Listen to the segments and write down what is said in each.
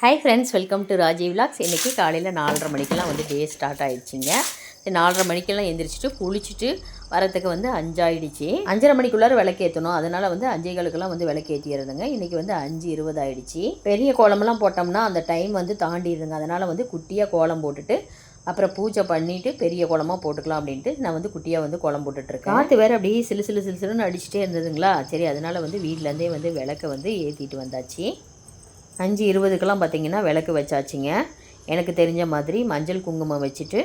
Hi friends welcome to Rajiv vlogs இன்றைக்கி காலையில் நாலரை மணிக்கெலாம் வந்து டே ஸ்டார்ட் ஆயிடுச்சுங்க. நாலரை மணிக்கெல்லாம் எந்திரிச்சிட்டு குளிச்சுட்டு வரத்துக்கு வந்து அஞ்சாயிடுச்சு. அஞ்சரை மணிக்குள்ளார விளக்கேற்றணும் அதனால் வந்து அஞ்சே காலுக்கெல்லாம் வந்து விளக்கேற்றிடுறதுங்க இன்றைக்கி வந்து அஞ்சு இருபது ஆயிடுச்சு. பெரிய கோலமெல்லாம் போட்டோம்னா அந்த டைம் வந்து தாண்டிடுதுங்க. அதனால் வந்து குட்டியாக கோலம் போட்டுட்டு அப்புறம் பூஜை பண்ணிவிட்டு பெரிய கோலமாக போட்டுக்கலாம் அப்படின்ட்டு நான் வந்து குட்டியாக வந்து கோலம் போட்டுட்ருக்கேன். காற்று வேறு அப்படியே சிலு சிலு சிலு சிலுன்னு அடிச்சுட்டே இருந்ததுங்களா? சரி அதனால் வந்து வீட்டிலேருந்தே வந்து விளக்கை வந்து ஏற்றிட்டு வந்தாச்சு. அஞ்சு இருபதுக்கெல்லாம் பார்த்தீங்கன்னா விளக்கு வச்சாச்சுங்க. எனக்கு தெரிஞ்ச மாதிரி மஞ்சள் குங்குமம் வச்சுட்டு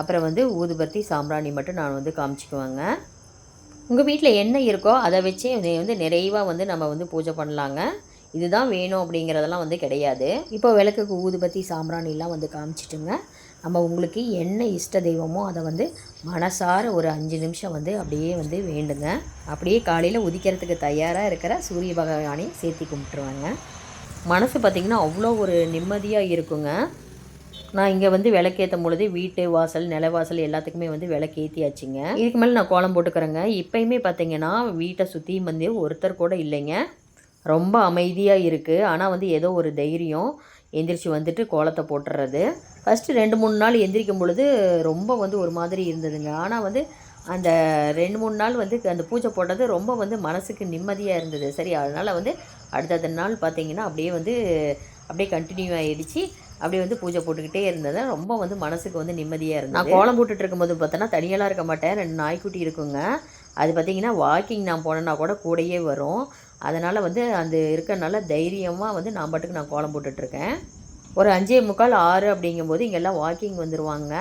அப்புறம் வந்து ஊதுபத்தி சாம்பிராணி மட்டும் நான் வந்து காமிச்சிக்குவேங்க. உங்கள் வீட்டில் என்ன இருக்கோ அதை வச்சே வந்து நிறைவாக வந்து நம்ம வந்து பூஜை பண்ணலாங்க. இதுதான் வேணும் அப்படிங்கிறதெல்லாம் வந்து கிடையாது. இப்போ விளக்குக்கு ஊதுபத்தி சாம்பிராணிலாம் வந்து காமிச்சிட்டுங்க. நம்ம உங்களுக்கு என்ன இஷ்ட தெய்வமோ அதை வந்து மனசார ஒரு அஞ்சு நிமிஷம் வந்து அப்படியே வந்து வேண்டுங்க. அப்படியே காலையில் உதிக்கிறதுக்கு தயாராக இருக்கிற சூரிய பகவானை சேர்த்தி கும்பிட்டுருவாங்க. மனசு பார்த்திங்கன்னா அவ்வளோ ஒரு நிம்மதியாக இருக்குங்க. நான் இங்கே வந்து விளக்கேற்றும் பொழுது வீட்டு வாசல் நிலவாசல் எல்லாத்துக்குமே வந்து விளக்கேற்றியாச்சுங்க இதுக்கு மேலே நான் கோலம் போட்டுக்கிறேங்க. இப்போயுமே பார்த்தீங்கன்னா வீட்டை சுற்றியும் வந்து ஒருத்தர் கூட இல்லைங்க. ரொம்ப அமைதியாக இருக்குது ஆனால் வந்து ஏதோ ஒரு தைரியம் எந்திரிச்சு வந்துட்டு கோலத்தை போட்டுறது. ஃபஸ்ட்டு ரெண்டு மூணு நாள் எந்திரிக்கும் பொழுது ரொம்ப வந்து ஒரு மாதிரி இருந்ததுங்க. ஆனால் வந்து அந்த ரெண்டு மூணு நாள் வந்து அந்த பூஜை போட்டது ரொம்ப வந்து மனசுக்கு நிம்மதியாக இருந்தது. சரி அதனால் வந்து அடுத்தடுத்த நாள் பார்த்தீங்கன்னா அப்படியே வந்து அப்படியே கண்டினியூ ஆகிடுச்சு அப்படியே வந்து பூஜை போட்டுக்கிட்டே இருந்தது. ரொம்ப வந்து மனசுக்கு வந்து நிம்மதியாக இருந்தது. நான் கோலம் போட்டுட்டு இருக்கும்போது பார்த்தோன்னா தனியெல்லாம் இருக்க மாட்டேன். ரெண்டு நாய்க்குட்டி இருக்குங்க. அது பார்த்தீங்கன்னா வாக்கிங் நான் போனேன்னா கூட கூடயே வரும். அதனால் வந்து அந்த இருக்கறனால தைரியமாக வந்து நான் பாட்டுக்கு நான் கோலம் போட்டுட்ருக்கேன் ஒரு அஞ்சே முக்கால் ஆறு அப்படிங்கும்போது இங்கெல்லாம் வாக்கிங் வந்துடுவாங்க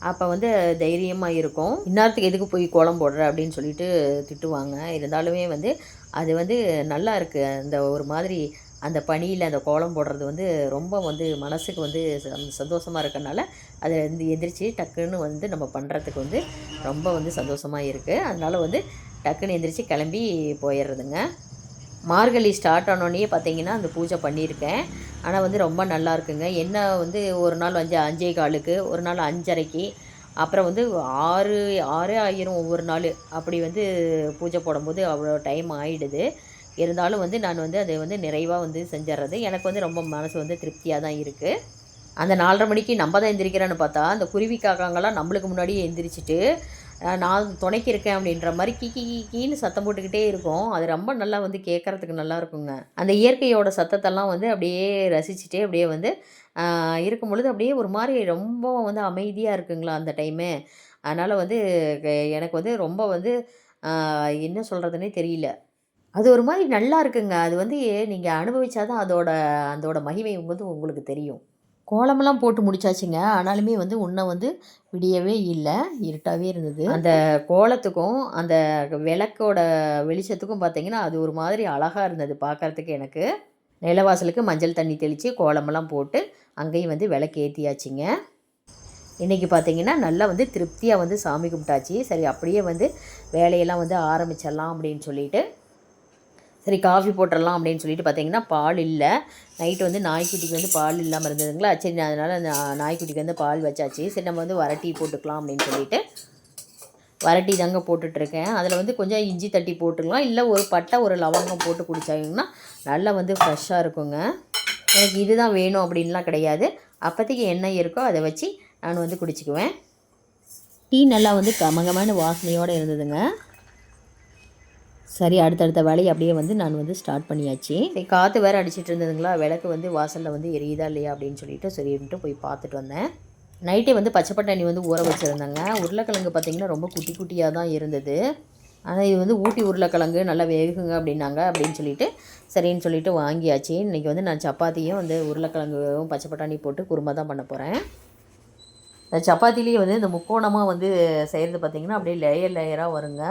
அப்போ வந்து தைரியமாக இருக்கும். இந்நேரத்துக்கு எதுக்கு போய் கோலம் போடுற? அப்படின்னு சொல்லிட்டு திட்டுவாங்க. இருந்தாலுமே வந்து அது வந்து நல்லா இருக்குது அந்த ஒரு மாதிரி அந்த பனியில் அந்த கோலம் போடுறது வந்து ரொம்ப வந்து மனசுக்கு வந்து ச- சந்தோஷமா அதை வந்து எந்திரிச்சு டக்குன்னு வந்து நம்ம பண்ணுறதுக்கு வந்து ரொம்ப வந்து சந்தோஷமாக இருக்குது அதனால் வந்து டக்குன்னு எந்திரிச்சு கிளம்பி போயிடுறதுங்க மார்கழி ஸ்டார்ட் ஆனோடனே பார்த்தீங்கன்னா அந்த பூஜை பண்ணியிருக்கேன். ஆனால் வந்து ரொம்ப நல்லா இருக்குங்க. என்ன வந்து ஒரு நாள் அஞ்சு அஞ்சே காலுக்கு ஒரு நாள் அஞ்சரைக்கு அப்புறம் வந்து ஆறு ஆறே ஆயிரம் ஒவ்வொரு நாள். அப்படி வந்து பூஜை போடும்போது அவ்வளோ டைம் ஆகிடுது இருந்தாலும் வந்து நான் வந்து அதை வந்து நிறைவாக வந்து செஞ்சிட்றது எனக்கு வந்து ரொம்ப மனசு வந்து திருப்தியாக தான் இருக்குது அந்த நாலரை மணிக்கு நம்ம தான் எந்திரிக்கிறேன்னு பார்த்தா அந்த குருவி காக்காங்கெல்லாம் நம்மளுக்கு முன்னாடியே எந்திரிச்சிட்டு நான் துணைக்கு இருக்கேன் அப்படின்ற மாதிரி கி கி கீ கீன்னு சத்தம் போட்டுக்கிட்டே இருக்கும். அது ரொம்ப நல்லா வந்து கேட்குறதுக்கு நல்லா இருக்குங்க. அந்த இயற்கையோட சத்தத்தெல்லாம் வந்து அப்படியே ரசிச்சுட்டே அப்படியே வந்து இருக்கும் பொழுது அப்படியே ஒரு மாதிரி ரொம்ப வந்து அமைதியாக இருக்குங்களா அந்த டைமு அதனால் வந்து எனக்கு வந்து ரொம்ப வந்து என்ன சொல்கிறதுனே தெரியல. அது ஒரு மாதிரி நல்லா இருக்குங்க. அது வந்து நீங்கள் அனுபவித்தாதான் அதோட அதோட மகிமை வந்து உங்களுக்கு தெரியும். கோலமெல்லாம் போட்டு முடிச்சாச்சுங்க. ஆனாலுமே வந்து உன்னை வந்து விடியவே இல்லை. இருட்டாகவே இருந்தது. அந்த கோலத்துக்கும் அந்த விளக்கோட வெளிச்சத்துக்கும் பார்த்தீங்கன்னா அது ஒரு மாதிரி அழகாக இருந்தது பார்க்கறதுக்கு எனக்கு. நிலவாசலுக்கு மஞ்சள் தண்ணி தெளித்து கோலமெல்லாம் போட்டு அங்கேயும் வந்து விளக்கு ஏற்றியாச்சுங்க இன்றைக்கி பார்த்தீங்கன்னா நல்லா வந்து திருப்தியாக வந்து சாமி கும்பிட்டாச்சு. சரி அப்படியே வந்து வேலையெல்லாம் வந்து ஆரம்பிச்சிடலாம் அப்படின்னு சொல்லிட்டு சரி காஃபி போட்டுடலாம் அப்படின்னு சொல்லிட்டு பார்த்தீங்கன்னா பால் இல்லை. நைட்டு வந்து நாய்க்குட்டிக்கு வந்து பால் இல்லாமல் இருந்ததுங்களா? சரி அதனால் அந்த நாய்க்குட்டிக்கு வந்து பால் வச்சாச்சு. சரி நம்ம வந்து வரட்டி போட்டுக்கலாம் அப்படின்னு சொல்லிட்டு வரட்டி தாங்க போட்டுட்ருக்கேன். அதில் வந்து கொஞ்சம் இஞ்சி தட்டி போட்டுக்கலாம். இல்லை ஒரு பட்டை ஒரு லவங்கம் போட்டு குடித்தாங்கன்னா நல்லா வந்து ஃப்ரெஷ்ஷாக இருக்குங்க. எனக்கு இதுதான் வேணும் அப்படின்லாம் கிடையாது. அப்போதைக்கு என்ன இருக்கோ அதை வச்சு நான் வந்து குடிச்சிக்குவேன். டீ நல்லா வந்து கமகமான வாசனையோடு இருந்ததுங்க. சரி அடுத்தடுத்த வேலையை அப்படியே வந்து நான் வந்து ஸ்டார்ட் பண்ணியாச்சு. சரி காற்று வேறு அடிச்சிட்டு இருந்ததுங்களா? விளக்கு வந்து வாசலில் வந்து எரியுதா இல்லையா அப்படின்னு சொல்லிட்டு சரின்ட்டு போய் பார்த்துட்டு வந்தேன். நைட்டே வந்து பச்சை பட்டாணி வந்து ஊற வச்சுருந்தாங்க. உருளைக்கிழங்கு பார்த்திங்கன்னா ரொம்ப குட்டி குட்டியாக தான் இருந்தது. ஆனால் இது வந்து ஊட்டி உருளைக்கிழங்கு நல்லா வேகுங்க அப்படின்னாங்க அப்படின்னு சொல்லிட்டு சரின்னு சொல்லிட்டு வாங்கியாச்சு. இன்றைக்கி வந்து நான் சப்பாத்தியும் வந்து உருளைக்கிழங்கும் பச்சை பட்டாணி போட்டு குருமா தான் பண்ண போகிறேன் இந்த சப்பாத்திலேயே வந்து இந்த முக்கோணமாக வந்து செய்கிறது பார்த்திங்கன்னா அப்படியே லேயர் லேயராக வருங்க.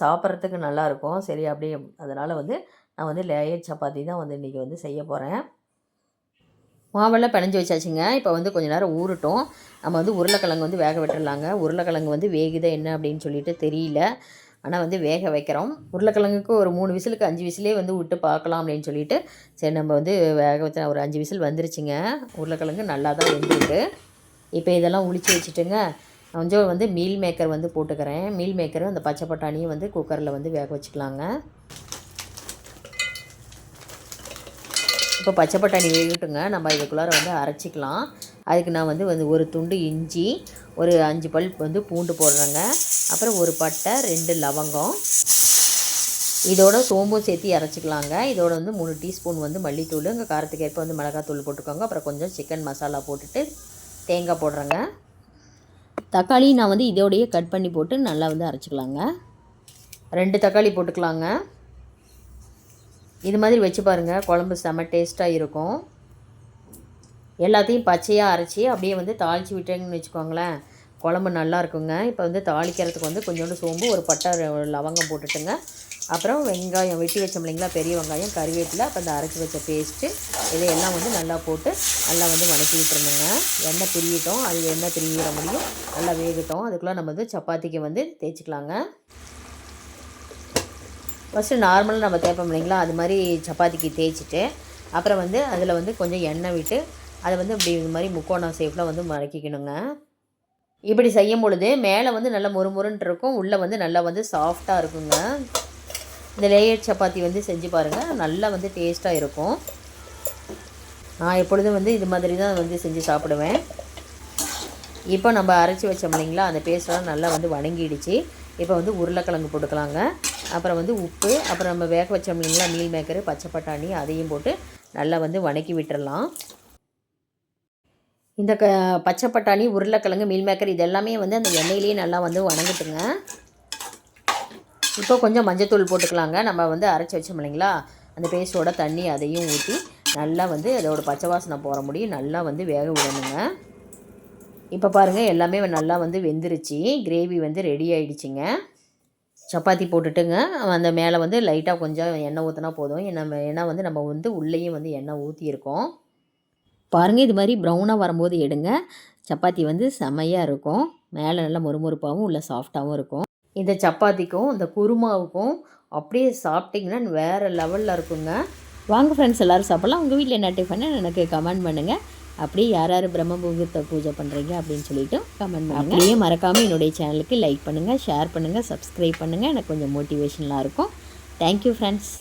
சாப்பிட்றதுக்கு நல்லாயிருக்கும் சரி அப்படியே அதனால் வந்து நான் வந்து லேயர் சப்பாத்தி தான் வந்து இன்றைக்கி வந்து செய்ய போகிறேன் மாவெல்லாம் பிணைஞ்சி வச்சாச்சுங்க. இப்போ வந்து கொஞ்ச நேரம் ஊறட்டும். நம்ம வந்து உருளைக்கிழங்கு வந்து வேக விட்டுடலாங்க உருளைக்கிழங்கு வந்து வேகுதா என்ன அப்படின்னு சொல்லிட்டு தெரியல. ஆனால் வந்து வேக வைக்கிறோம். உருளைக்கிழங்குக்கு ஒரு மூணு விசிலுக்கு அஞ்சு விசிலே வந்து விட்டு பார்க்கலாம் அப்படின்னு சொல்லிட்டு சரி நம்ம வந்து வேக வச்ச ஒரு அஞ்சு விசில் வந்துருச்சுங்க. உருளைக்கிழங்கு நல்லா தான் வெந்திருக்கு. இப்போ இதெல்லாம் உளிச்சு வச்சுட்டுங்க. கொஞ்சம் வந்து மீல் மேக்கர் வந்து போட்டுக்கிறேன். மீல் மேக்கரும் அந்த பச்சை பட்டாணியும் வந்து குக்கரில் வந்து வேக வச்சுக்கலாங்க. இப்போ இப்போ பச்சை பட்டாணி வேகட்டுங்க. நம்ம இதுக்குள்ளார வந்து அரைச்சிக்கலாம். அதுக்கு நான் வந்து வந்து ஒரு துண்டு இஞ்சி ஒரு அஞ்சு பல் வந்து பூண்டு போடுறேங்க. அப்புறம் ஒரு பட்டை ரெண்டு லவங்கம். இதோட சோம்பும் சேர்த்து அரைச்சிக்கலாங்க. இதோட வந்து மூணு டீஸ்பூன் வந்து மல்லித்தூள் இங்கே காரத்துக்கு ஏற்ப வந்து மிளகாத்தூள் போட்டுக்கோங்க. அப்புறம் கொஞ்சம் சிக்கன் மசாலா போட்டுட்டு தேங்காய் போடுறேங்க. தக்காளி நான் வந்து இதோடையே கட் பண்ணி போட்டு நல்லா வந்து அரைச்சிக்கலாங்க. ரெண்டு தக்காளி போட்டுக்கலாங்க. இது மாதிரி வச்சு பாருங்கள் குழம்பு செம்ம டேஸ்ட்டாக இருக்கும். எல்லாத்தையும் பச்சையாக அரைச்சி அப்படியே வந்து தாளித்து விட்டேங்கன்னு வச்சுக்கோங்களேன். குழம்பு நல்லா இருக்குங்க இப்போ வந்து தாளிக்கிறதுக்கு வந்து கொஞ்சோண்டு சோம்பு ஒரு பட்டை ஒரு லவங்கம் போட்டுட்டுங்க. அப்புறம் வெங்காயம் வெட்டி வச்சோம் இல்லைங்களா பெரிய வெங்காயம் கறிவேப்பிலை அப்போ அந்த அரைச்சி வச்ச பேஸ்ட்டு இதையெல்லாம் வந்து நல்லா போட்டு நல்லா வந்து வணக்கி விட்டுருந்தோங்க எண்ணெய் பிரியட்டும். அது எண்ணெய் பிரியிற முடியும். நல்லா வேகட்டும். அதுக்குள்ளே நம்ம வந்து சப்பாத்திக்கு வந்து தேய்ச்சிக்கலாங்க. ஃபஸ்ட்டு நார்மலாக நம்ம தேய்ப்போம் இல்லைங்களா அது மாதிரி சப்பாத்திக்கு தேய்ச்சிட்டு அப்புறம் வந்து அதில் வந்து கொஞ்சம் எண்ணெய் விட்டு அதை வந்து இப்படி இது மாதிரி முக்கோணம் ஷேப்பில் வந்து மடக்கிக்கணுங்க இப்படி செய்யும் பொழுது மேலே வந்து நல்லா முறுமுறுன்ட்டு இருக்கும் உள்ளே வந்து நல்லா வந்து சாஃப்டாக இருக்குங்க. இந்த லேயர் சப்பாத்தி வந்து செஞ்சு பாருங்கள் நல்லா வந்து டேஸ்ட்டாக இருக்கும். நான் எப்பொழுதும் வந்து இது மாதிரி தான் வந்து செஞ்சு சாப்பிடுவேன். இப்போ நம்ம அரைச்சி வச்சோம் இல்லைங்களா அந்த பேஸ்ட்லாம் நல்லா வந்து வணங்கிடுச்சு. இப்போ வந்து உருளைக்கிழங்கு போட்டுக்கலாங்க. அப்புறம் வந்து உப்பு அப்புறம் நம்ம வேக வச்சோம் இல்லைங்களா மீல் மேக்கரு பச்சை பட்டாணி அதையும் போட்டு நல்லா வந்து வணக்கி விட்டுடலாம் இந்த க பச்சை பட்டாணி உருளைக்கிழங்கு மீல் மேக்கர் இது எல்லாமே வந்து அந்த எண்ணெயிலேயே நல்லா வந்து வணங்கட்டுங்க. இப்போ கொஞ்சம் மஞ்சத்தூள் போட்டுக்கலாங்க. நம்ம வந்து அரைச்சி வச்சோம் இல்லைங்களா? அந்த பேஸ்ட்டோட தண்ணி அதையும் ஊற்றி நல்லா வந்து அதோட பச்சை வாசனை போகிற முடியும். நல்லா வந்து வேக விடணுங்க. இப்போ பாருங்கள் எல்லாமே நல்லா வந்து வெந்துருச்சு. கிரேவி வந்து ரெடி ஆகிடுச்சிங்க சப்பாத்தி போட்டுட்டுங்க. அந்த மேலே வந்து லைட்டாக கொஞ்சம் எண்ணெய் ஊற்றினா போதும். என்ன ஏன்னா வந்து நம்ம வந்து உள்ளேயும் வந்து எண்ணெய் ஊற்றியிருக்கோம் பாருங்கள் இது மாதிரி ப்ரௌனாக வரும்போது எடுங்க. சப்பாத்தி வந்து செமையாக இருக்கும். மேலே நல்லா மொறுமொறுப்பாகவும் உள்ள சாஃப்டாகவும் இருக்கும். இந்த சப்பாத்திக்கும் இந்த குருமாவுக்கும் அப்படியே சாப்பிட்டிங்கன்னா வேறு லெவலில் இருக்குங்க. வாங்க ஃப்ரெண்ட்ஸ் எல்லோரும் சாப்பிட்லாம். உங்கள் வீட்டில் என்ன டிஃபன் எனக்கு கமெண்ட் பண்ணுங்கள் அப்படியே யார் யார் பிரம்ம பூஜை பண்ணுறீங்க அப்படின்னு சொல்லிட்டு கமெண்ட் பண்ணுங்கள் அப்படியே மறக்காமல் என்னுடைய சேனலுக்கு லைக் பண்ணுங்கள் ஷேர் பண்ணுங்கள் சப்ஸ்கிரைப் பண்ணுங்கள் எனக்கு கொஞ்சம் மோட்டிவேஷனலாக இருக்கும். Thank you friends